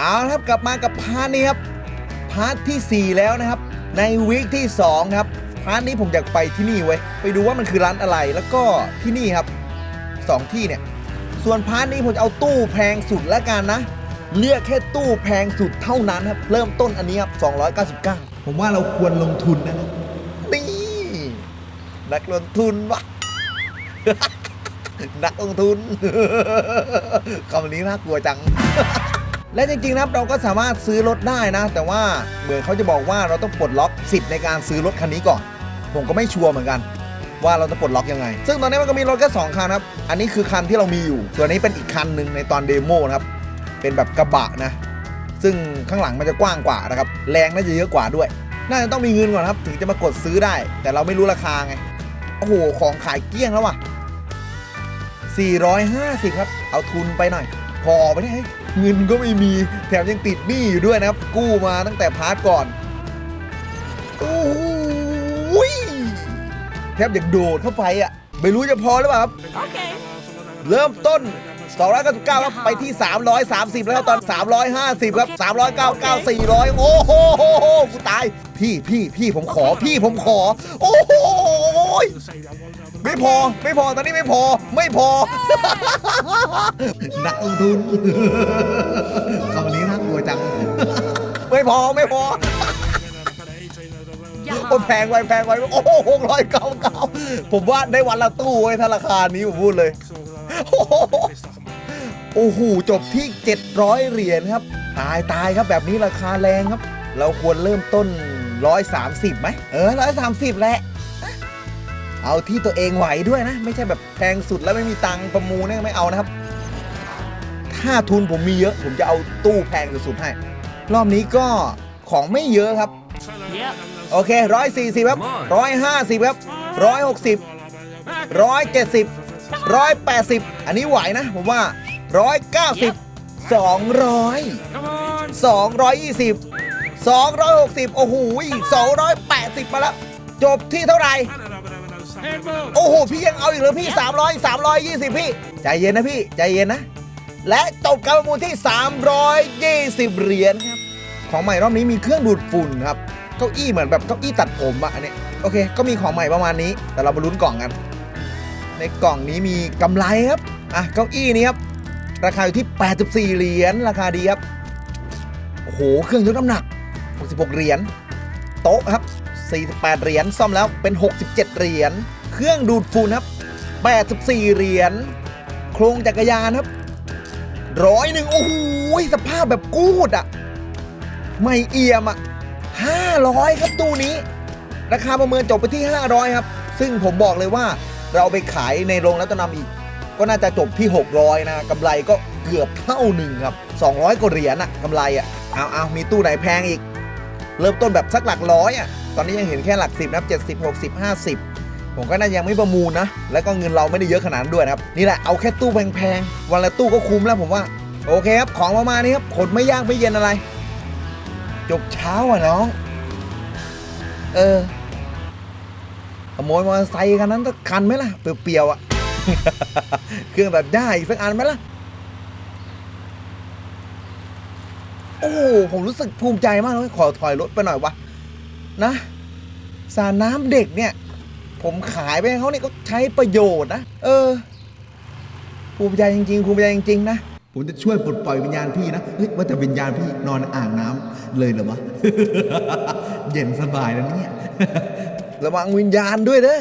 เอาละครับกลับมากับพาร์ทนี้ครับพาร์ทที่ 4 แล้วนะครับ ในวีคที่2ครับพาร์ทนี้ผมอยากไปที่นี่ไว้ยไปดูว่ามันคือร้านอะไรแล้วก็ที่นี่ครับ 2 ที่เนี่ยส่วนพาร์ทนี้ผมจะเอาตู้แพงสุดแล้วกันนะเลือกแค่ตู้แพงสุดเท่านั้นครับ เริ่มต้นอันนี้ครับ 299 ผมว่าเราควรลงทุนนะนี่นักลงทุนวะนักลงทุนคำนี้น่ากลัวจัง และจริงๆนะครับเราก็สามารถซื้อรถได้นะ แต่ว่าเหมือนเขาจะบอกว่าเราต้องปลดล็อกสิทธิ์ในการซื้อรถคันนี้ก่อน ผมก็ไม่ชัวร์เหมือนกัน ว่าเราจะปลดล็อกยังไง ซึ่งตอนนี้มันก็มีรถแค่สองคันครับ อันนี้คือคันที่เรามีอยู่ส่วนนี้เป็นอีกคันหนึ่งในตอนเดโมนะครับ เป็นแบบกระบะนะ ซึ่งข้างหลังมันจะกว้างกว่านะครับ แรงน่าจะเยอะกว่าด้วย น่าจะต้องมีเงินก่อนครับ ถึงจะมากดซื้อได้ แต่เราไม่รู้ราคาไง โอ้โห ของขายเกลี้ยงแล้วว่ะ450 ครับ เอาทุนไปหน่อย พอไปเนี่ย เฮ้ยเงินก็ไม่มีแถมยังติดหนี้อยู่ด้วยนะครับ กู้มาตั้งแต่พาร์ทก่อนโอ้โหยแทบอยากโดดเข้าไปอะ ไม่รู้จะพอหรือเปล่าครับ Okay. เริ่มต้น 299ครับไปที่ 330 แล้วตอน 350 ครับ 399 400 โอ้โหกูตาย พี่พี่พี่ผมขอพี่ผมขอ โอ้โหไม่พอไม่พอตอนนี้ไม่พอไม่พอ นักลงทุนคำนี้น่ากลัวจัง ไม่พอไม่พอโอ้แพงไปแพงไปโอ้โหหกร้อยเก้าเก้าผมว่าได้วันละตู้ไว้ยถ้าราคานี้ผมพูดเลย โอ้โหจบที่ 700 เหรียญครับ ตายตายครับแบบนี้ราคาแรงครับ เราควรเริ่มต้น 130ไหมเออ 130 แหละ เอาที่ตัวเองไหวด้วยนะ ไม่ใช่แบบแพงสุดแล้วไม่มีตังค์ประมูลเนี่ยไม่เอานะครับ ถ้าทุนผมมีเยอะ ผมจะเอาตู้แพงสุดๆให้ รอบนี้ก็ของไม่เยอะครับ โอเคร้อยสี่สิบครับร้อยห้าสิบครับร้อยหกสิบร้อยเจ็ดสิบร้อยแปดสิบอันนี้ไหวนะผมว่า ร้อยเก้าสิบสองร้อย Come on. สองร้อยยี่สิบสองร้อยหกสิบโอ้โหสองร้อยแปดสิบมาแล้ว จบที่เท่าไหร่ And move. โอ้โห พี่ยังเอาอีกเหรอพี่ 300 320 พี่ ใจเย็นนะพี่ ใจเย็นนะ และจบการประมูลที่ 320 เหรียญครับ ของใหม่รอบนี้มีเครื่องดูดฝุ่นครับ เก้าอี้เหมือนแบบเก้าอี้ตัดผมอะอันเนี้ยโอเค ก็มีของใหม่ประมาณนี้ แต่เรามาลุ้นกล่องกัน ในกล่องนี้มีกำไรครับ อะ เก้าอี้นี้ครับ ราคาอยู่ที่ 84 เหรียญราคาดีครับ โอ้โห เครื่องยกน้ำหนัก 66 เหรียญ โต๊ะครับ 48 เหรียญ ซ่อมแล้วเป็น 67 เหรียญ เครื่องดูดฝุ่นครับ 84 เหรียญ โครงจักรยานครับ ร้อยหนึ่งโอ้โห สภาพแบบกูดอะไม่เอี่ยมอะ500 ครับตู้นี้ ราคาประเมินจบไปที่ 500 ครับ ซึ่งผมบอกเลยว่าเราไปขายในโรงแล้วตนำอีก ก็น่าจะจบที่ 600 นะกำไรก็เกือบเท่าหนึ่งครับ 200กว่าเหรียญอะกำไรอะเอาเอามีตู้ไหนแพงอีก เริ่มต้นแบบสักหลักร้อยอะตอนนี้ยังเห็นแค่หลักสิบนะครับเจ็ดสิบหกสิบห้าสิบผมก็น่ายังไม่ประมูลนะ แล้วก็เงินเราไม่ได้เยอะขนาดนั้นด้วยครับ นี่แหละเอาแค่ตู้แพงๆ วันละตู้ก็คุ้มแล้วผมว่า โอเคครับ ของประมาณนี้ครับขนไม่ยากไม่เย็นอะไร จบเช้าอะน้อง เออขโมยมอเตอร์ไซค์คันนั้นสักคันไหมล่ะ เปรียวๆอะ เครื่องตัดหญ้าอีกสักอันไหมล่ะ โอ้โหผมรู้สึกภูมิใจมากเลยขอถอยรถไปหน่อยวะ นะสารน้ำเด็กเนี่ย ผมขายไปให้เขาเนี่ยก็ใช้ประโยชน์นะ เออ ภูมิใจจริงๆ ภูมิใจจริงๆนะ ผมจะช่วยปลดปล่อยวิญญาณพี่นะ เฮ้ย ว่าแต่วิญญาณพี่นอนอ่างน้ำเลยเหรอวะ เย็นสบายแล้วเนี่ย ระวังวิญญาณด้วยเด้อ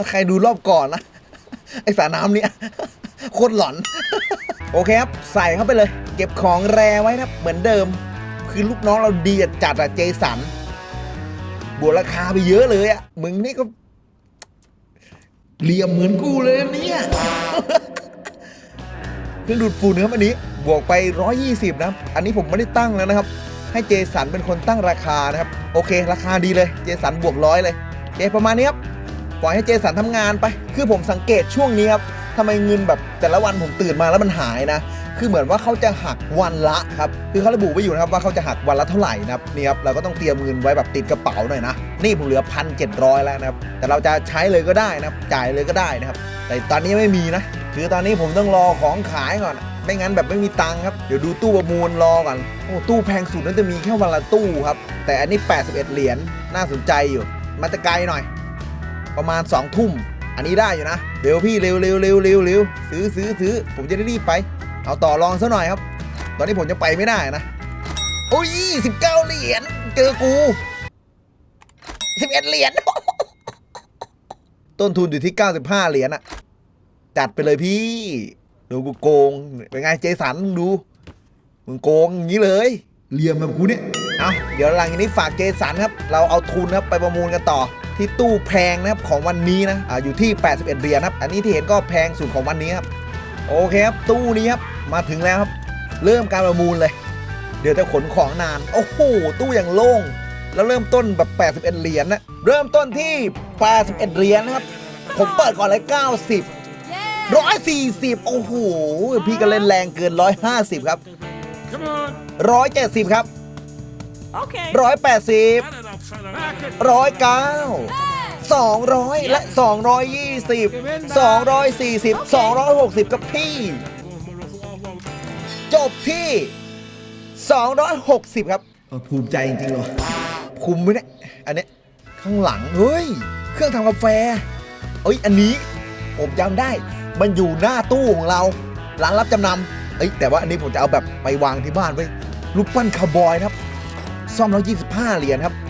ถ้าใครดูรอบก่อนนะ ไอสรน้ำเนี่ยโคตรหลอน โอเคครับ ใส่เข้าไปเลย เก็บของแรไว้นะครับเหมือนเดิม คือลูกน้องเราดีจัดอะเจสัน บวกราคาไปเยอะเลยอะมึงนี่ก็เหลี่ยมเหมือนกูเลยเนี่ยเครื่องดูดฝุ่นครับอันนี้ บวกไป 120 นะครับอันนี้ผมไม่ได้ตั้งแล้วนะครับ ให้เจสันเป็นคนตั้งราคานะครับ โอเค ราคาดีเลย เจสันบวกร้อยเลยเคประมาณนี้ครับ ปล่อยให้เจสันทำงานไป คือผมสังเกตช่วงนี้ครับทำไมเงินแบบแต่ละวันผมตื่นมาแล้วมันหายนะ คือเหมือนว่าเขาจะหักวันละครับ คือเขาระบุไว้อยู่นะครับว่าเขาจะหักวันละเท่าไหร่นะครับนี่ครับเราก็ต้องเตรียมเงินไว้แบบติดกระเป๋าหน่อยนะ นี่ผมเหลือพันเจ็ดร้อยแล้วนะครับ แต่เราจะใช้เลยก็ได้นะครับ จ่ายเลยก็ได้นะครับ แต่ตอนนี้ไม่มีนะ คือตอนนี้ผมต้องรอของขายก่อน ไม่งั้นแบบไม่มีตังค์ครับ เดี๋ยวดูตู้ประมูลรอก่อน โอ้ตู้แพงสุดน่าจะมีแค่วันละตู้ครับ แต่อันนี้ 81 เหรียญ น่าสนใจอยู่ มาแตะไกลหน่อย ประมาณ2ทุ่ม อันนี้ได้อยู่นะ เร็วพี่เร็วเร็วเร็วเร็วเร็วซื้อซื้อซื้อผมจะได้รีบไป เอาต่อรองซะหน่อยครับ ตอนนี้ผมจะไปไม่ได้นะ โอ้ย19เหรียญเจอกู11เหรียญต้นทุนอยู่ที่ 95 เหรียญอะจัดไปเลยพี่ดูกูโกง เป็นไงเจสันมึงดู มึงโกงอย่างนี้เลยเหลี่ยมแบบกูเนี่ย เอาเดี๋ยวหลังจากนี้ฝากเจสันครับ เราเอาทุนครับไปประมูลกันต่อ ที่ตู้แพงนะครับของวันนี้นะอ่าอยู่ที่ 81 เหรียญครับ อันนี้ที่เห็นก็แพงสุดของวันนี้ครับโอเคครับตู้นี้ครับมาถึงแล้วครับเริ่มการประมูลเลย เดี๋ยวจะขนของนาน โอ้โหตู้อย่างโล่ง แล้วเริ่มต้นแบบ 81 เหรียญนะเริ่มต้นที่ 81 เหรียญนะครับผมเปิดก่อนเลย 90ร้อยสี่สิบโอ้โห พี่ก็เล่นแรงเกินร้อยห้าสิบครับ Come on. ร้อยเจ็ดสิบครับ Okay. ร้อยแปดสิบ Add it up, fella. Back it. ร้อยเก้าสองร้อยและสองร้อยยี่สิบสองร้อยสี่สิบสองร้อยหกสิบกับพี่ จบที่260ครับเออภูมิใจจริงๆเลยคุ้มไหมเนี่ยอันเนี้ยข้างหลัง เฮ้ย เครื่องทำกาแฟ เอ้ย อันนี้ ผมจำได้ มันอยู่หน้าตู้ของเรา ร้านรับจำนำเอ้ย แต่ว่าอันนี้ผมจะเอาแบบไปวางที่บ้านไว้ยรูปปั้นคาวบอยนะครับ ซ่อมแล้ว25 เหรียญครับเอ่อ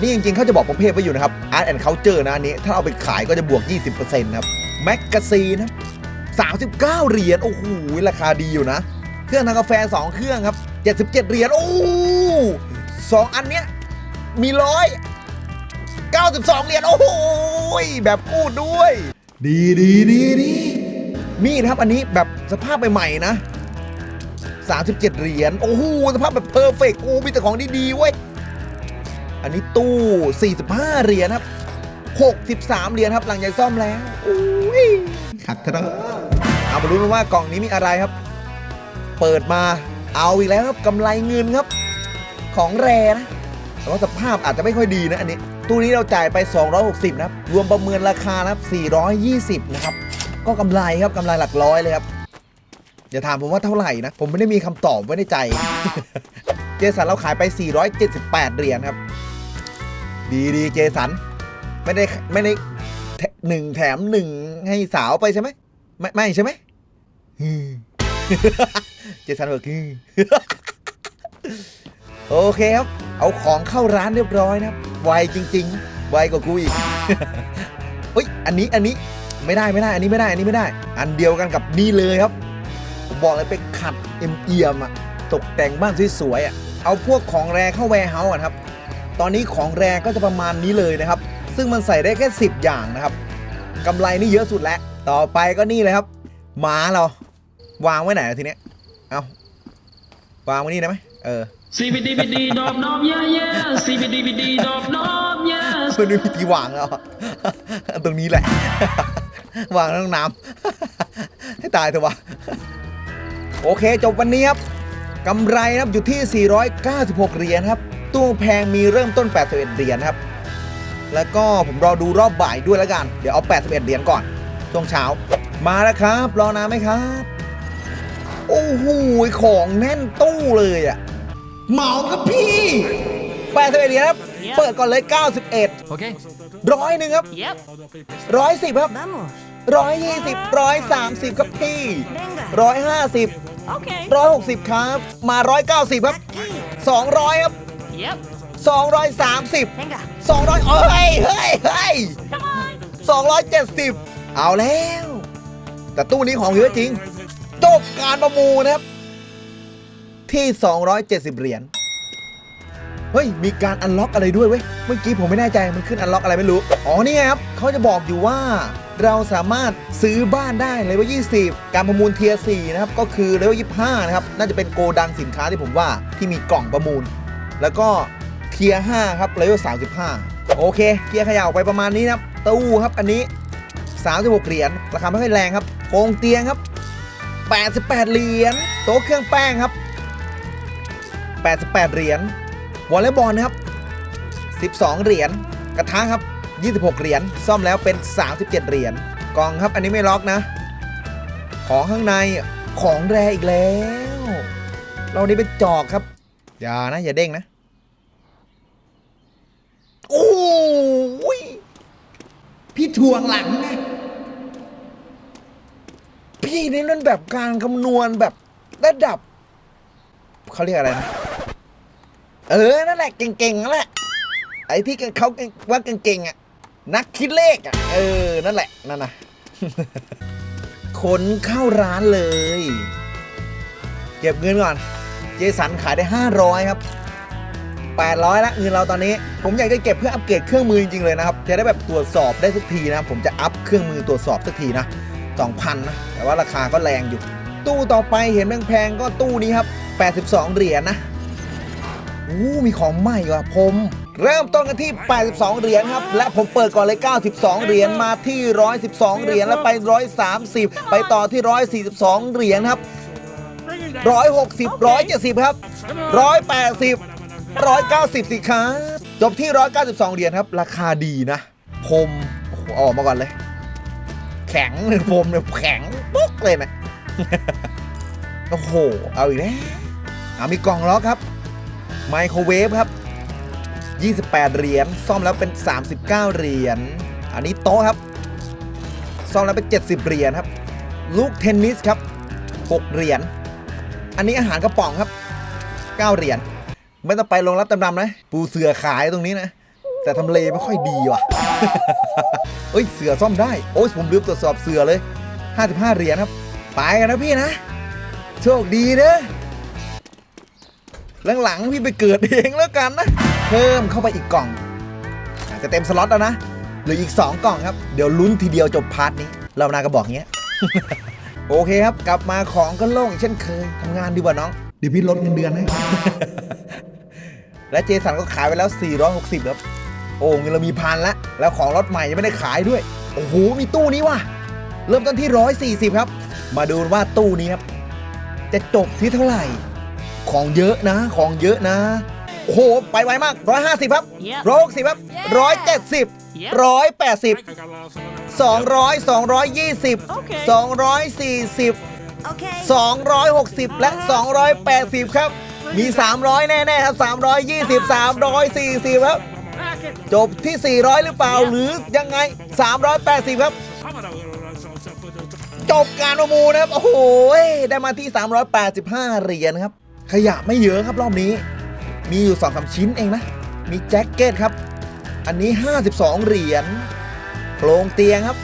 นี่จริงๆเขาจะบอกประเภทไว้อยู่นะครับ Art and Culture นะอันนี้ ถ้าเอาไปขายก็จะบวก 20%ครับแมกกาซีนครับ39 เหรียญโอ้โหราคาดีอยู่นะ เครื่องทำกาแฟ 2 เครื่องครับ 77 เหรียญโอ้สองอันเนี้ยมีร้อย92 เหรียญโอ้โหแบบพูดด้วย ดีดีดีดีมีดครับอันนี้แบบสภาพใหม่ๆนะ 37 เหรียญโอ้โหสภาพแบบเพอร์เฟกต์โอ้มีแต่ของดีๆเว้ย อันนี้ตู้ 45 เหรียญครับ 63 เหรียญครับ หลังจากซ่อมแล้วโอ้ยขัดเถอะเอามาดูกันว่ากล่องนี้มีอะไรครับ เปิดมาเอาอีกแล้วครับกำไรเงินครับ ของแรนะแต่ว่าสภาพอาจจะไม่ค่อยดีนะอันนี้ ตู้นี้เราจ่ายไป 260 นะครับ รวมประเมินราคานะครับ 420 นะครับ ก็กำไรครับกำไรหลักร้อยเลยครับอย่าถามผมว่าเท่าไหร่นะ ผมไม่ได้มีคำตอบไว้ในใจ เจสันเราขายไป 478 เหรียญครับ ดีดีเจสัน ไม่ได้ไม่ได้หนึ่งแถมหนึ่งให้สาวไปใช่ไหมไม่ไม่ใช่ไหมเจสันบอกฮึ่มโอเคครับ เอาของเข้าร้านเรียบร้อยนะครับ ไวจริง ๆ ไวกว่ากูอีกเฮ้ย อันนี้อันนี้ไม่ได้ไม่ได้ อันนี้ไม่ได้ อันนี้ไม่ได้ อันเดียวกันกับนี่เลยครับ ผมบอกเลยไปขัดเอ็มเอียมอะตกแต่งบ้านสวยๆอะเอาพวกของแรเข้าแวร์เฮาส์อะครับ ตอนนี้ของแรก็จะประมาณนี้เลยนะครับ ซึ่งมันใส่ได้แค่ 10 อย่างนะครับกำไรนี่เยอะสุดแล้ว ต่อไปก็นี่เลยครับหมาเรา วางไว้ไหนอะทีเนี้ยเอาวางไว้นี่ได้ไหมเออ CBDBD ดอบน้อม yeah yeah CBDBD ดอบน้อม yeah มันไม่มีที่วางแล้วอะ ตรงนี้แหละ วางในห้องน้ำ ให้ตายเถอะวะ โอเค จบวันนี้ครับกำไรนะครับอยู่ที่ 496 เหรียญครับ ตู้แพงมีเริ่มต้น 81 เหรียญครับ แล้วก็ผมรอดูรอบบ่ายด้วยแล้วกัน เดี๋ยวเอา 81 เหรียญก่อน ช่วงเช้า มาแล้วครับ รอนานไหมครับ โอ้โห ของแน่นตู้เลยอะเหมาครับพี่ 81 เหรียญครับ เปิดก่อนเลย 91 Okay ร้อยหนึ่งครับ Yep. ร้อยสิบครับ Vamos. ร้อยยี่สิบร้อยสามสิบครับพี่ Venga. ร้อยห้าสิบ Okay. ร้อยหกสิบครับ มาร้อยเก้าสิบครับ Aquí. สองร้อยครับ Yep. สองร้อยสามสิบ Venga. สองร้อยเฮ้ยเฮ้ยเฮ้ย Come on. สองร้อยเจ็ดสิบเอาแล้ว แต่ตู้นี้ของเยอะจริง จบการประมูลนะครับ ที่ 270 เหรียญ เฮ้ย มีการอันล็อกอะไรด้วยเว้ย เมื่อกี้ผมไม่แน่ใจ มันขึ้นอันล็อกอะไรไม่รู้ อ๋อ นี่ไงครับ เขาจะบอกอยู่ว่า เราสามารถซื้อบ้านได้เลเวล20 การประมูลเทียร์4นะครับ ก็คือเลเวล25 นะครับ น่าจะเป็นโกดังสินค้าที่ผมว่าที่มีกล่องประมูล แล้วก็เทียร์5ครับเลเวล35 โอเค เกียร์ขยะออกไปประมาณนี้นะครับตู้ครับอันนี้ 36 เหรียญราคาไม่ค่อยแรงครับโครงเตียงครับ 88 เหรียญโต๊ะเครื่องแป้งครับ 88 เหรียญวอลเลย์บอลนะครับ 12 เหรียญกระทะครับ 26 เหรียญซ่อมแล้วเป็น 37 เหรียญกล่องครับอันนี้ไม่ล็อกนะ ของข้างในของแรอีกแล้ว เรานี้เป็นจอกครับ อย่านะ อย่าเด้งนะ โอ้ยพี่ทวงหลังไงพี่นี่นั่นแบบการคำนวณแบบระดับ เขาเรียกอะไรนะ เออ นั่นแหละ เก่งๆนั่นแหละ ไอ้ที่เขาว่าเก่งๆอะ นักคิดเลขอะ เออ นั่นแหละ นั่นนะขนเข้าร้านเลย เก็บเงินก่อน เจสันขายได้ 500 ครับ 800ละเงินเราตอนนี้ ผมอยากจะเก็บเพื่ออัปเกรดเครื่องมือจริงๆเลยนะครับ จะได้แบบตรวจสอบได้ทุกทีนะผมจะอัพเครื่องมือตรวจสอบสักทีนะ2,000นะแต่ว่าราคาก็แรงอยู่ ตู้ต่อไปเห็นแพงๆก็ตู้นี้ครับ 82 เหรียญนะอู้มีของใหม่ว่ะผม เริ่มต้นกันที่ 82 เหรียญครับ และผมเปิดก่อนเลย 92 เหรียญมาที่ 112 เหรียญแล้วไป 130 ไปต่อที่ 142 เหรียญครับ Bring it down. 160 170ครับ180 190สิครับจบที่192เหรียญครับ ราคาดีนะพรมโอ้โหออกมาก่อนเลย แข็งเลยพรมเนี่ยแข็งปุ๊กเลยนะโอ้โห เอาอีกแล้วเอามีกล่องล็อครับ ไมโครเวฟครับ 28 เหรียญ ซ่อมแล้วเป็น 39 เหรียญ อันนี้โต๊ะครับ ซ่อมแล้วเป็น 70 เหรียญครับ ลูกเทนนิสครับ 6 เหรียญ อันนี้อาหารกระป๋องครับ9เหรียญไม่ต้องไปลงรับจำนำนะ ปูเสือขายตรงนี้นะ แต่ทำเลไม่ค่อยดีว่ะเอ้ยเสือซ่อมได้ โอ้ยผมลืมตรวจสอบเสือเลย 55 เหรียญครับ ไปกันนะพี่นะ โชคดีเด้อหลังๆพี่ไปเกิดเองแล้วกันนะ เพิ่มเข้าไปอีกกล่องอาจจะเต็มสล็อตแล้วนะหลืออีก 2 กล่องครับ เดี๋ยวลุ้นทีเดียวจบพาร์ทนี้ เรานาก็บอกเงี้ย โอเคครับกลับมาของก็โล่งอีกเช่นเคยทำงานดีกว่าน้อง เดี๋ยวพี่ลดเงินเดือนให้ และเจสันก็ขายไปแล้ว 460ครับโอ้เงินเรามีพันแล้วแล้วของรถใหม่ยังไม่ได้ขายด้วย โอ้โหมีตู้นี้ว่ะเริ่มต้นที่ 140 ครับ มาดูว่าตู้นี้ครับ จะจบที่เท่าไหร่ ของเยอะนะ ของเยอะนะ โอ้โห ไปไวมาก 150 ครับ Yep. 160 ครับ 170 Yep. 180 I got lost on the 200 220 Okay. 240 Okay. 260และ280ครับ มี 300 แน่ๆครับ 320 340 ครับ Back it. จบที่ 400 หรือเปล่าหรือยังไง 380 ครับ Some of those. จบการประมูลนะครับ โอ้โห ได้มาที่ 385 เหรียญครับ ขยะไม่เยอะครับรอบนี้ มีอยู่2อสชิ้นเองนะ มีแจ็คเก็ตครับ อันนี้ 52 เหรียญโครงเตียงครับ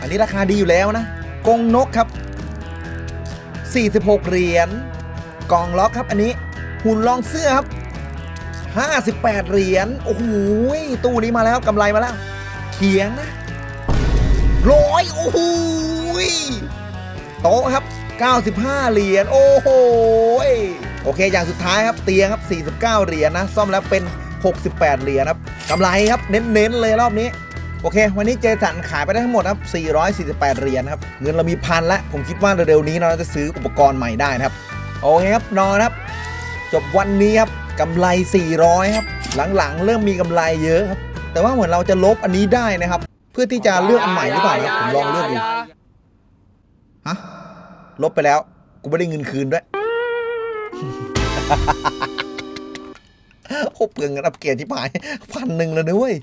อันนี้ราคาดีอยู่แล้วนะ กงนกครับ 46 เหรียญกองล็อกครับ อันนี้หุ่นรองเสื้อครับ 58 เหรียญโอ้โหตู้นี้มาแล้วกำไรมาแล้ว เขียงนะร้อยโอ้โหโต๊ะครับ 95 เหรียญโอ้โหโอเคอย่างสุดท้ายครับเตียงครับ 49 เหรียญนะ ซ่อมแล้วเป็น 68 เหรียญครับกำไรครับเน้นๆเลยรอบนี้ โอเค วันนี้เจสันขายไปได้ทั้งหมดครับ448 เหรียญครับ เงินเรามีพันล้วผมคิดว่าเร็วๆนี้เราจะซื้ออุปกรณ์ใหม่ได้นะครับ โอเคครับ นอนครับ จบวันนี้ครับกำไร 400 ครับ หลังๆ เริ่มมีกำไรเยอะครับ แต่ว่าเหมือนเราจะลบอันนี้ได้นะครับ เพื่อที่จะเลือกอันใหม่หรือเปล่าครับผมลองเลือกดูฮะลบไปแล้ว กูไม่ได้เงินคืนด้วย โอ้เปลืองเงินอัปเกรดที่ผายพันหนึ่งเลยนะเว้ย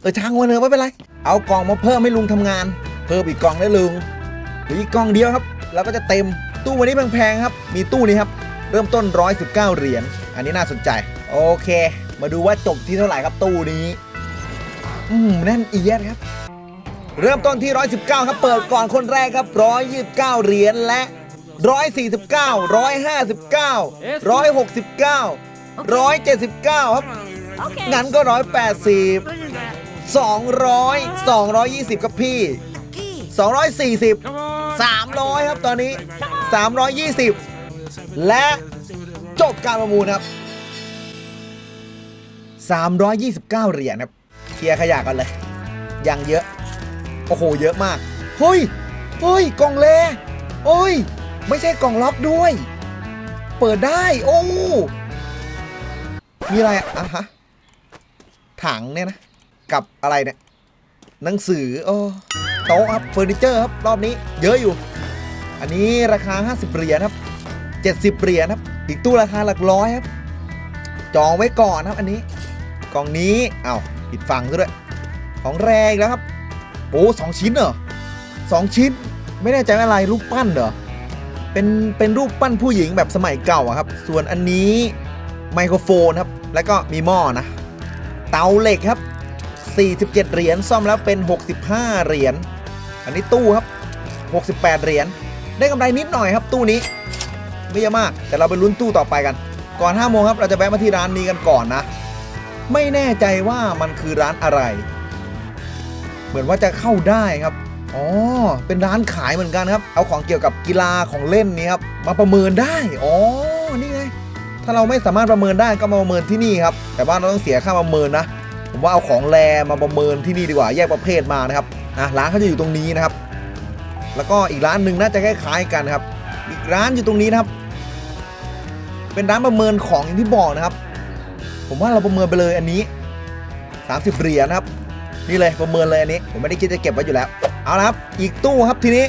เออช่างวันเถอะไม่เป็นไร เอากล่องมาเพิ่มให้ลุงทำงาน เพิ่มอีกกล่องได้ลุงหรืออีกกล่องเดียวครับ แล้วก็จะเต็มตู้วันนี้แพงๆครับ มีตู้นี้ครับ เริ่มต้น 119 เหรียญอันนี้น่าสนใจ โอเค มาดูว่าจบที่เท่าไหร่ครับตู้นี้ อืมแน่นเอียดครับ เริ่มต้นที่ 119 ครับเปิดก่อนคนแรกครับ 129 เหรียญและ 149 159 169 179 ครับ Okay. งั้นก็ 180 Bring it down. 200 220 ครับพี่ 240 Come on. 300 ครับตอนนี้ 320 และจบการประมูลครับ 329 เหรียญครับเคลียร์ขยะกันเลยยังเยอะ โอ้โห เยอะมากเฮ้ยเฮ้ยกล่องเลเฮ้ย ไม่ใช่กล่องล็อกด้วย เปิดได้ โอ้ มีอะไรอะฮะ ถังเนี่ยนะ กับอะไรเนี่ย หนังสือโอ้โต๊ะครับเฟอร์นิเจอร์ครับ รอบนี้ เยอะอยู่ อันนี้ราคา 50 เหรียญครับ 70 เหรียญครับ อีกตู้ราคาหลักร้อยครับ จองไว้ก่อนครับ อันนี้ กล่องนี้เอา้าปิดฟังซะด้วย ของแรงแล้วครับโอ้สองชิ้นเหรอสองชิ้น ไม่แน่ใจว่าอะไรรูปปั้นเหรอเป็นเป็นรูปปั้นผู้หญิงแบบสมัยเก่าอะครับ ส่วนอันนี้ไมโครโฟนครับ แล้วก็มีหม้อนะ เตาเหล็กครับ 47 เหรียญซ่อมแล้วเป็น 65 เหรียญอันนี้ตู้ครับ 68 เหรียญได้กำไรนิดหน่อยครับตู้นี้ ไม่เยอะมาก แต่เราไปลุ้นตู้ต่อไปกัน ก่อน5โมงครับเราจะแวะมาที่ร้านนี้กันก่อนนะ ไม่แน่ใจว่ามันคือร้านอะไร เหมือนว่าจะเข้าได้ครับอ๋อเป็นร้านขายเหมือนกันครับ เอาของเกี่ยวกับกีฬาของเล่นนี้ครับมาประเมินได้อ๋อ ถ้าเราไม่สามารถประเมินได้ก็มาประเมินที่นี่ครับ แต่ว่าเราต้องเสียค่าประเมินนะ ผมว่าเอาของแรมาประเมินที่นี่ดีกว่า แยกประเภทมานะครับอะร้านเขาจะอยู่ตรงนี้นะครับ แล้วก็อีกร้านหนึ่งน่าจะคล้ายๆกันครับ อีกร้านอยู่ตรงนี้นะครับ เป็นร้านประเมินของอย่างที่บอกนะครับ ผมว่าเราประเมินไปเลยอันนี้ 30 เหรียญนะครับ นี่เลยประเมินเลยอันนี้ ผมไม่ได้คิดจะเก็บไว้อยู่แล้ว เอาละครับ อีกตู้ครับทีนี้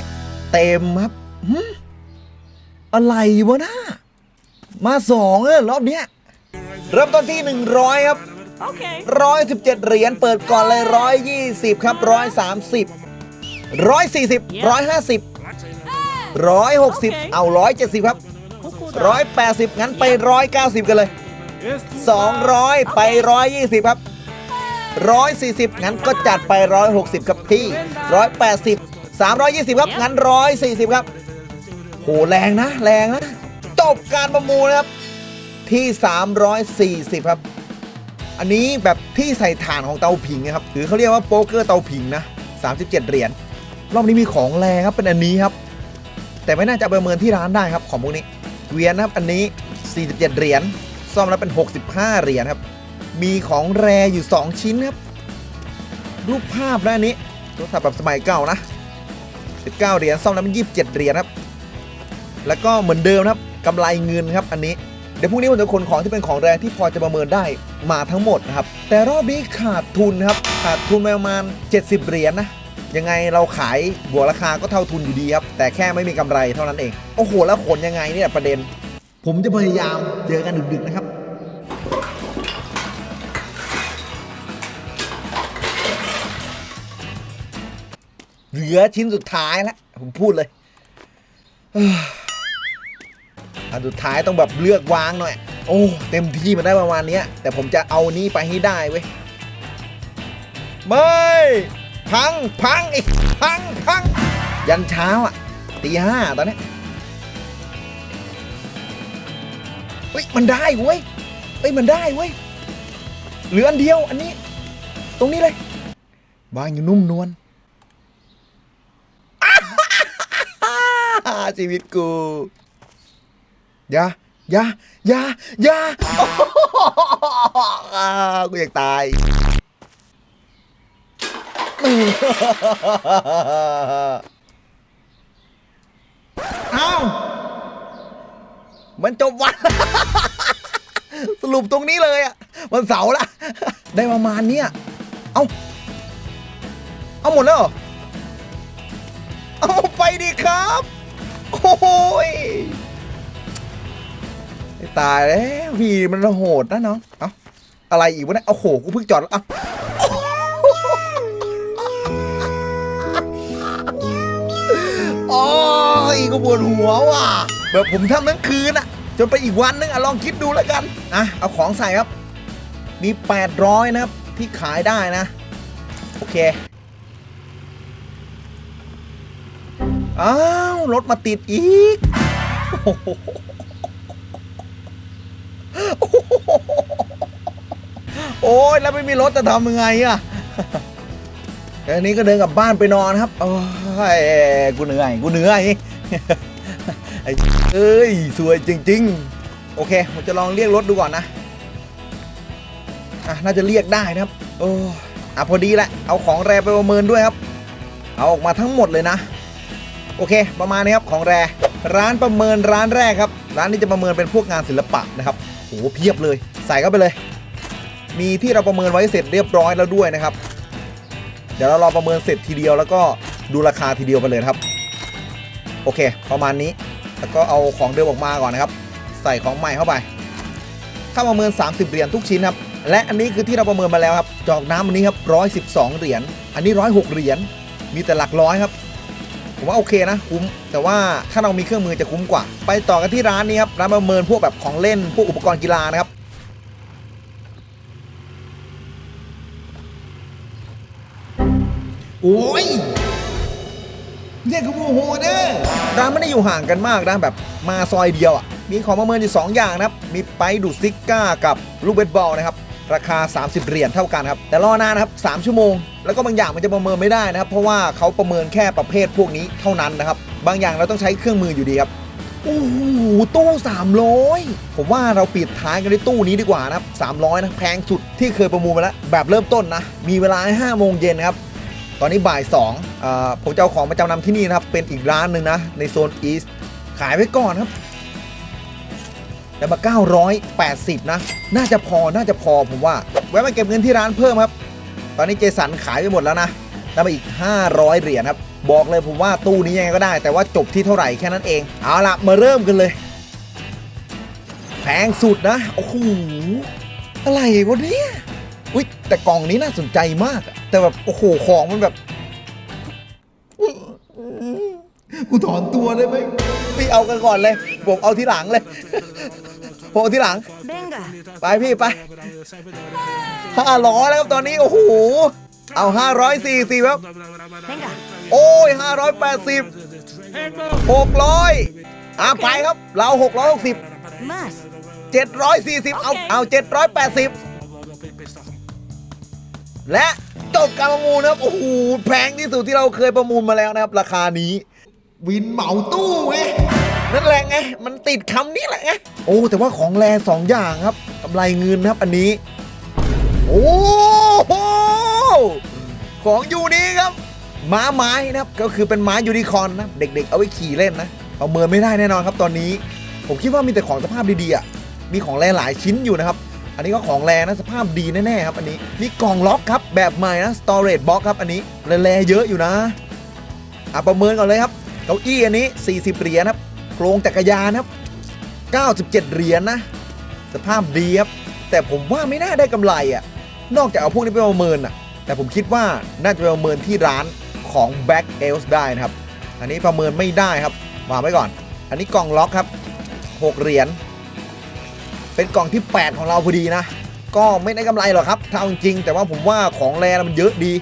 เต็มครับอะไรวะน้า มาสองเลยรอบเนี้ยเริ่มต้นที่ 100 ครับ Okay. ร้อยสิบเจ็ดเหรียญเปิดก่อนเลยร้อยยี่สิบครับร้อยสามสิบร้อยสี่สิบร้อยห้าสิบร้อยหกสิบเอาร้อยเจ็ดสิบครับร้อยแปดสิบงั้นไปร้อยเก้าสิบกันเลยสองร้อยไปร้อยยี่สิบครับร้อยสี่สิบงั้นก็จัดไปร้อยหกสิบครับพี่ร้อยแปดสิบสามร้อยยี่สิบครับงั้นร้อยสี่สิบครับโหแรงนะแรงนะ จบการประมูลนะครับที่สามร้อยสี่สิบครับ อันนี้แบบที่ใส่ถ่านของเตาผิงนะครับหรือเขาเรียกว่าโป๊กเกอร์เตาผิงนะ 37 เหรียญรอบนี้มีของแรงครับเป็นอันนี้ครับ แต่ไม่น่าจะประเมินที่ร้านได้ครับของพวกนี้เกวียนนะครับอันนี้ 47 เหรียญซ่อมแล้วเป็น 65 เหรียญครับ มีของแรอยู่ 2 ชิ้นครับ รูปภาพนะอันนี้โทรศัพท์แบบสมัยเก่านะ 19 เหรียญซ่อมแล้วเป็น 27 เหรียญครับ แล้วก็เหมือนเดิมครับ กำไรเงินครับอันนี้เดี๋ยวพรุ่งนี้ผมจะขนของที่เป็นของแรงที่พอจะประเมินได้มาทั้งหมดนะครับ แต่รอบนี้ขาดทุนครับขาดทุนประมาณ 70 เหรียญนะยังไงเราขายบวกราคาก็เท่าทุนอยู่ดีครับ แต่แค่ไม่มีกำไรเท่านั้นเอง โอ้โห แล้วขนยังไงเนี่ยประเด็น ผมจะพยายามเจอกันดึกๆนะครับเหลือชิ้นสุดท้ายแล้วผมพูดเลย อันสุดท้ายต้องแบบเลือกวางหน่อย โอ้เต็มที่มันได้ประมาณนี้แต่ผมจะเอานี้ไปให้ได้เว้ยไม่พังพังอีกพังพังยันเช้าอะตีห้าตอนนี้เฮ้ยมันได้เว้ยเฮ้ยมันได้เว้ยเหลืออันเดียวอันนี้ ตรงนี้เลย วางอยู่นุ่มนวลชีวิตกู อย่าอย่าอย่าอย่าอ่ากูอยากตายเอามันจบวัน สรุปตรงนี้เลยอะวันเสาร์ละ ได้ประมาณเนี้ยเอาเอาหมดแล้วเหรอ เอาไปดิครับ โอ้ย ตายแล้วพี่มันโหดนะน้องเอ้าอะไรอีกวะเนี่ยเอาโหกูเพิ่งจอดแล้วอะโอ้ยกูปวดหัวว่ะแบบผมทำทั้งคืนอะจนไปอีกวันนึงอะลองคิดดูแล้วกันอะเอาของใส่ครับ มี 800 นะครับ ที่ขายได้นะ โอเคอ้าวรถมาติดอีกโอ้โห โอ้ยแล้วไม่มีรถจะทำยังไงอะอันนี้ก็เดินกลับบ้านไปนอนครับ โอ้ยกูเหนื่อยกูเหนื่อยไอ้เอ้ยสวยจริง ๆ โอเค ผมจะลองเรียกรถดูก่อนนะอะน่าจะเรียกได้นะครับ โอ้อะพอดีแหละเอาของแรไปประเมินด้วยครับ เอาออกมาทั้งหมดเลยนะ โอเค ประมาณนี้ครับของแร ร้านประเมินร้านแรกครับ ร้านนี้จะประเมินเป็นพวกงานศิลปะนะครับโหเพียบเลย ใส่เข้าไปเลย มีที่เราประเมินไว้เสร็จเรียบร้อยแล้วด้วยนะครับ เดี๋ยวเรารอประเมินเสร็จทีเดียวแล้วก็ดูราคาทีเดียวไปเลยครับ โอเค ประมาณนี้ แล้วก็เอาของเดิมออกมาก่อนนะครับ ใส่ของใหม่เข้าไปค่าประเมิน 30 เหรียญทุกชิ้นครับ และอันนี้คือที่เราประเมินมาแล้วครับจอกน้ำอันนี้ครับ112 เหรียญ อันนี้ 106 เหรียญ มีแต่หลักร้อยครับ ผมว่าโอเคนะคุ้ม แต่ว่าถ้าเรามีเครื่องมือจะคุ้มกว่า ไปต่อกันที่ร้านนี้ครับ ร้านประเมินพวกแบบของเล่น พวกอุปกรณ์กีฬานะครับ โอ้ยเนี่ยคือโมโหเนะร้านไม่ได้อยู่ห่างกันมากนะแบบมาซอยเดียวอะ มีของประเมินอยู่ 2 อย่างนะครับ มีไปดูดซิก้ากับลูกเบสบอลนะครับ ราคา 30 เหรียญเท่ากันครับ แต่รอนานนะครับ 3 ชั่วโมง แล้วก็บางอย่างมันจะประเมินไม่ได้นะครับ เพราะว่าเขาประเมินแค่ประเภทพวกนี้เท่านั้นนะครับ บางอย่างเราต้องใช้เครื่องมืออยู่ดีครับโอ้โหตู้300 ผมว่าเราปิดท้ายกันด้วยตู้นี้ดีกว่านะครับ300นะแพงสุดที่เคยประมูลมาแล้วแบบเริ่มต้นนะ มีเวลาห้5โมงเย็นครับ ตอนนี้บ่าย2อ่าผมจะเอาของมาจำนำที่นี่นะครับ เป็นอีกร้านหนึ่งนะ ในโซนอีสต์ขายไว้ก่อนครับได้มา 980 นะ น่าจะพอน่าจะพอผมว่า แวะมาเก็บเงินที่ร้านเพิ่มครับ ตอนนี้เจสันขายไปหมดแล้วนะได้มาอีก 500 เหรียญครับ บอกเลยผมว่าตู้นี้ยังไงก็ได้ แต่ว่าจบที่เท่าไหร่แค่นั้นเอง เอาละมาเริ่มกันเลย แพงสุดนะ โอ้โห อะไรวะเนี่ย อุ้ยแต่กล่องนี้น่าสนใจมากอะ แต่แบบโอ้โหของมันแบบ กูถอนตัวได้ไหมพี่เอากันก่อนเลย ผมเอาที่หลังเลย ผมเอาที่หลัง Venga. ไปพี่ไปห้าร้อยแล้วครับตอนนี้ โอ้โห เอาห้าร้อยสี่สิบครับ Venga. โอ้ยห้าร้อยแปดสิบหกร้อยอะไปครับ เราหกร้อยหกสิบ Más. เจ็ดร้อยสี่สิบเอาเอาเจ็ดร้อยแปดสิบและ จบการประมูลนะครับ โอ้โห แพงที่สุดที่เราเคยประมูลมาแล้วนะครับ ราคานี้ วินเหมาตู้ไงนั่นแหละไง มันติดคำนี้แหละไง โอ้ แต่ว่าของแรสองอย่างครับกำไรเงินนะครับอันนี้ โอ้โห ของยูนี้ครับ ม้าไม้นะครับ ก็คือเป็นม้ายูนิคอร์นนะ เด็ก ๆ เอาไว้ขี่เล่นนะประเมินไม่ได้แน่นอนครับตอนนี้ ผมคิดว่ามีแต่ของสภาพดีๆอะมีของแรหลายชิ้นอยู่นะครับ อันนี้ก็ของแรงนะสภาพดีแน่ๆครับอันนี้นี่กล่องล็อกครับแบบใหม่นะ storage box ครับอันนี้แรๆเยอะอยู่นะอะประเมินก่อนเลยครับเก้าอี้อันนี้ 40 เหรียญครับโครงจักรยานครับ 97 เหรียญนะสภาพดีครับแต่ผมว่าไม่น่าได้กำไรอะนอกจากเอาพวกนี้ไปประเมินอะแต่ผมคิดว่าน่าจะไปประเมินที่ร้านของ Back e l s ได้นะครับ อันนี้ประเมินไม่ได้ครับวางไว้ก่อน อันนี้กล่องล็อกครับ 6 เหรียญ เป็นกล่องที่ 8 ของเราพอดีนะ ก็ไม่ได้กำไรหรอกครับถ้าเอาจริง แต่ว่าผมว่าของแรมันเยอะดี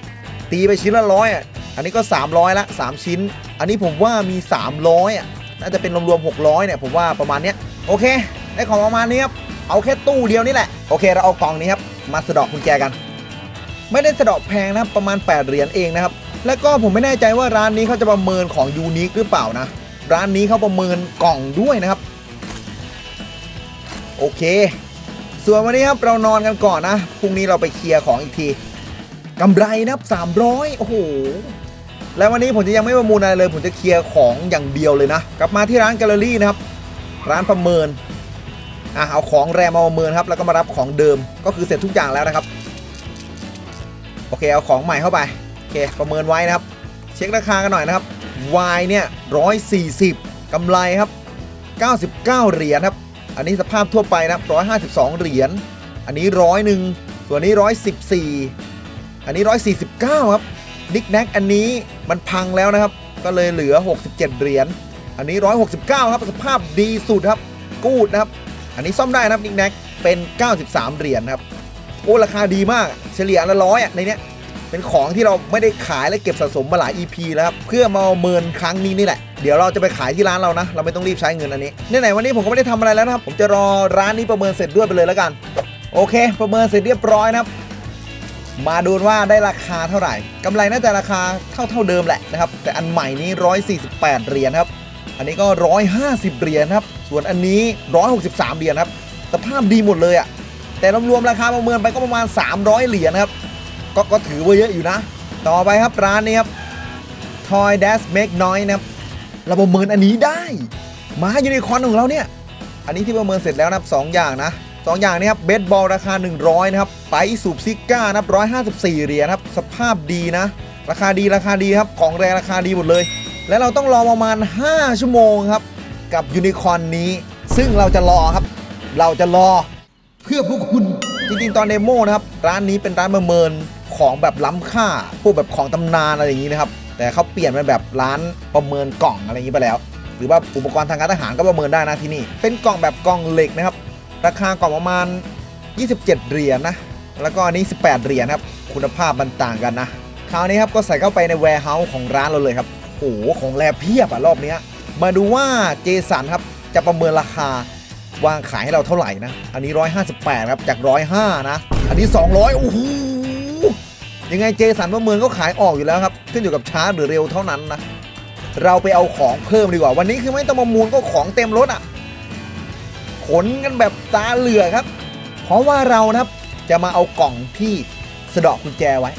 ตีไปชิ้นละร้อยอะอันนี้ก็ 300 ละ 3 ชิ้น อันนี้ผมว่ามี 300อะน่าจะเป็นรวมๆ600เนี่ยผมว่าประมาณเนี้ยโอเค ได้ของประมาณนี้ครับเอาแค่ตู้เดียวนี่แหละโอเคเราเอากล่องนี้ครับมาสะดอกกุญแจกัน ไม่ได้สะดอกแพงนะครับประมาณ 8 เหรียญเองนะครับแล้วก็ผมไม่แน่ใจว่าร้านนี้เขาจะประเมินของยูนิคหรือเปล่านะ ร้านนี้เขาประเมินกล่องด้วยนะครับ โอเค ส่วนวันนี้ครับเรานอนกันก่อนนะพรุ่งนี้เราไปเคลียร์ของอีกทีกำไรนะครับ300 โอ้โห แล้ววันนี้ผมจะยังไม่ประมูลอะไรเลย ผมจะเคลียร์ของอย่างเดียวเลยนะ กลับมาที่ร้านแกลเลอรี่นะครับ ร้านประเมิน อะ เอาของแรมมาประเมินครับ แล้วก็มารับของเดิม ก็คือเสร็จทุกอย่างแล้วนะครับ โอเค เอาของใหม่เข้าไป โอเค ประเมินไว้นะครับ เช็คราคากันหน่อยนะครับ Y เนี่ย140กำไรครับ 99 เหรียญครับ อันนี้สภาพทั่วไปนะครับ152 เหรียญ อันนี้ร้อยหนึ่ง ส่วนนี้ 114 อันนี้ 149 ครับ นิกแนกอันนี้มันพังแล้วนะครับ ก็เลยเหลือ 67 เหรียญ อันนี้ 169 ครับ สภาพดีสุดครับ กูดนะครับ อันนี้ซ่อมได้นะครับนิกแนกเป็น 93 เหรียญครับ โอ้ ราคาดีมาก เฉลี่ยละร้อยอะในเนี้ย เป็นของที่เราไม่ได้ขายและเก็บสะสมมาหลาย EP แล้วครับเพื่อมาเมินครั้งนี้นี่แหละเดี๋ยวเราจะไปขายที่ร้านเรานะ เราไม่ต้องรีบใช้เงินอันนี้ไหนๆวันนี้ผมก็ไม่ได้ทำอะไรแล้วนะครับ ผมจะรอร้านนี้ประเมินเสร็จด้วยไปเลยแล้วกัน โอเค ประเมินเสร็จเรียบร้อยนะครับ มาดูว่าได้ราคาเท่าไหร่กำไรน่าจะราคาเท่าเท่าเดิมแหละนะครับ แต่อันใหม่นี้ 148 เหรียญครับ อันนี้ก็ 150 เหรียญครับ ส่วนอันนี้ 163 เหรียญครับสภาพดีหมดเลยอะ่ะแต่รวมๆราคาประเมินไปก็ประมาณ 300 เหรียญครับ ก็ก็ถือว่าเยอะอยู่นะ ต่อไปครับร้านนี้ครับ Toy Dash Make Noise นะครับเราประเมินอันนี้ได้มายูนิคอนของเราเนี่ย อันนี้ที่ประเมินเสร็จแล้วนะครับสองอย่างนะสองอย่างนี้ครับเบสบอลราคา 100 นะครับ ไปสูบซิก้านะครับ154 เหรียญครับ สภาพดีนะ ราคาดีราคาดีครับ ของแรงราคาดีหมดเลย และเราต้องรอประมาณ 5 ชั่วโมงครับ กับยูนิคอนนี้ ซึ่งเราจะรอครับ เราจะรอเพื่อพวกคุณ จริงๆ ตอนเดโมนะครับ ร้านนี้เป็นร้านประเมิน ของแบบล้ำค่า พวกแบบของตำนานอะไรอย่างนี้นะครับ แต่เขาเปลี่ยนเป็นแบบร้านประเมินกล่องอะไรอย่างนี้ไปแล้ว หรือว่าอุปกรณ์ทางการทหารก็ประเมินได้นะที่นี่ เป็นกล่องแบบกล่องเหล็กนะครับ ราคากล่องประมาณ 27 เหรียญนะ แล้วก็อันนี้ 18 เหรียญครับ คุณภาพมันต่างกันนะ คราวนี้ครับก็ใส่เข้าไปในแวร์เฮาส์ของร้านเราเลยครับ โอ้โห ของแลเพียบอะรอบนี้ มาดูว่าเจสันครับจะประเมินราคาวางขายให้เราเท่าไหร่นะ อันนี้ 158 ครับ จาก 105 นะ อันนี้ 200 โอ้โห ยังไงเจสันประเมินก็ขายออกอยู่แล้วครับ ขึ้นอยู่กับช้าหรือเร็วเท่านั้นนะ เราไปเอาของเพิ่มดีกว่า วันนี้คือไม่ต้องประมูลก็ของเต็มรถอะขนกันแบบตาเหลือครับ เพราะว่าเรานะครับจะมาเอากล่องที่สะดอกกุญแจไว้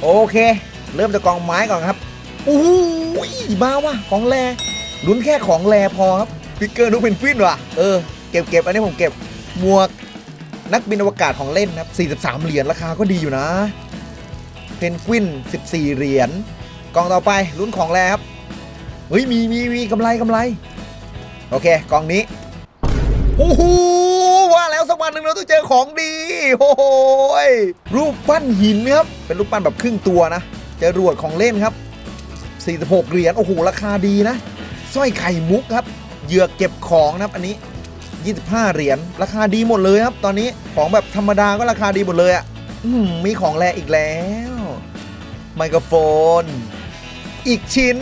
โอเค เริ่มจากกล่องไม้ก่อนครับโอ้โหมาว่ะของแรลุ้นแค่ของแรพอครับฟิกเกอร์นุเป็นฟินว่ะ เออ เก็บเก็บอันนี้ผมเก็บ หมวก นักบินอวกาศของเล่นครับ 43 เหรียญราคาก็ดีอยู่นะ เพนกวิน 14 เหรียญกล่องต่อไปลุ้นของแรครับ เฮ้ย มีมีมีกำไรกำไร โอเคกล่องนี้ โอ้โห ว่าแล้วสักวันหนึ่งเราต้องเจอของดี โอ้โหยรูปปั้นหินครับ เป็นรูปปั้นแบบครึ่งตัวนะจรวดของเล่นครับ 46 เหรียญ โอ้โห ราคาดีนะ สร้อยไข่มุกครับ เหยือกเก็บของนะครับ อันนี้ 25 เหรียญราคาดีหมดเลยครับ ตอนนี้ของแบบธรรมดาก็ราคาดีหมดเลยอะ่ะมีของแรอีกแล้ว ไมโครโฟน อีกชิ้น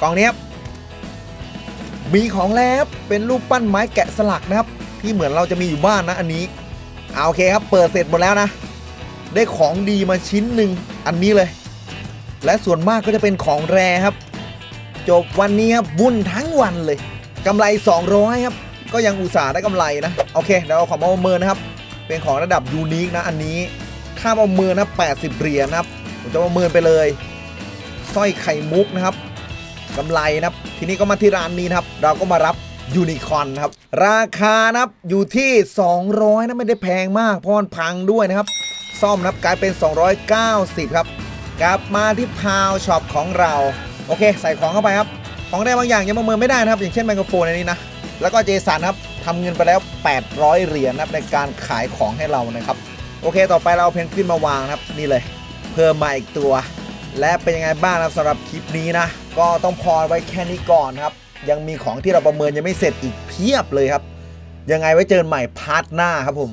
กล่องนี้มีของแล้วเป็นรูปปั้นไม้แกะสลักนะครับ ที่เหมือนเราจะมีอยู่บ้านนะอันนี้เอาโอเคครับ เปิดเสร็จหมดแล้วนะ ได้ของดีมาชิ้นหนึ่งอันนี้เลย และส่วนมากก็จะเป็นของแรครับ จบวันนี้ครับวุ่นทั้งวันเลย กำไร 200 ครับ ก็ยังอุตส่าห์ได้กำไรนะ โอเคเดี๋ยวเอาของมาประเมินนะครับ เป็นของระดับยูนิคนะ อันนี้ ค่าประเมินนะ 80 เหรียญนะครับ ผมจะประเมินไปเลยสร้อยไข่มุกนะครับกำไรนะครับ ทีนี้ก็มาที่ร้านนี้นะครับ เราก็มารับยูนิคอนครับ ราคานะครับอยู่ที่ 200นะไม่ได้แพงมากเพราะมันพังด้วยนะครับ ซ่อมนะครับกลายเป็น 290 ครับ กลับมาที่พาวช็อปของเรา โอเค ใส่ของเข้าไปครับ ของได้บางอย่างยังประเมินไม่ได้นะครับ อย่างเช่นไมโครโฟนอันนี้นะ แล้วก็เจสันครับทำเงินไปแล้ว 800 เหรียญนะครับในการขายของให้เรานะครับ โอเค ต่อไปเราเอาเพนกวินมาวางนะครับ นี่เลย เพิ่มมาอีกตัว และเป็นยังไงบ้างนะครับสำหรับคลิปนี้นะ ก็ต้องพอไว้แค่นี้ก่อนครับ ยังมีของที่เราประเมินยังไม่เสร็จอีกเพียบเลยครับ ยังไงไว้เจอกันใหม่พาร์ทหน้าครับผม